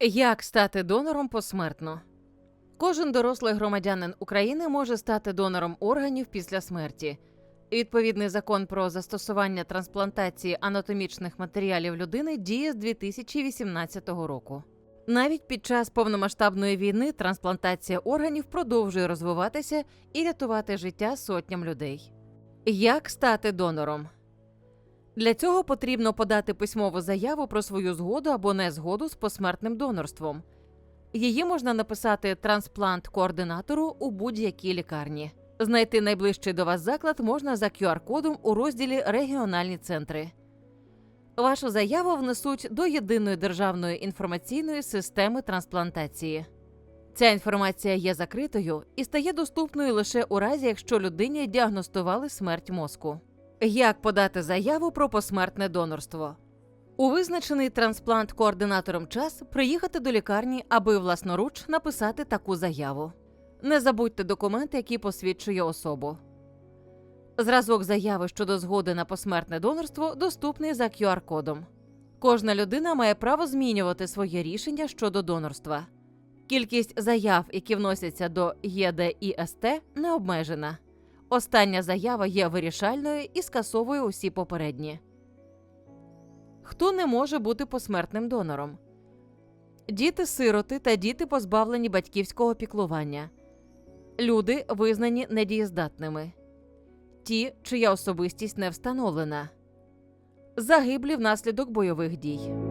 Як стати донором посмертно? Кожен дорослий громадянин України може стати донором органів після смерті. Відповідний закон про застосування трансплантації анатомічних матеріалів людини діє з 2018 року. Навіть під час повномасштабної війни трансплантація органів продовжує розвиватися і рятувати життя сотням людей. Як стати донором? Для цього потрібно подати письмову заяву про свою згоду або незгоду з посмертним донорством. Її можна написати трансплант-координатору у будь-якій лікарні. Знайти найближчий до вас заклад можна за QR-кодом у розділі Регіональні центри. Вашу заяву внесуть до єдиної державної інформаційної системи трансплантації. Ця інформація є закритою і стає доступною лише у разі, якщо людині діагностували смерть мозку. Як подати заяву про посмертне донорство? У визначений трансплант-координатором час приїхати до лікарні, аби власноруч написати таку заяву. Не забудьте документ, який посвідчує особу. Зразок заяви щодо згоди на посмертне донорство доступний за QR-кодом. Кожна людина має право змінювати своє рішення щодо донорства. Кількість заяв, які вносяться до ЄДІСТ, не обмежена. Остання заява є вирішальною і скасовує усі попередні. Хто не може бути посмертним донором? Діти-сироти та діти, позбавлені батьківського піклування. Люди, визнані недієздатними. Ті, чия особистість не встановлена. Загиблі внаслідок бойових дій.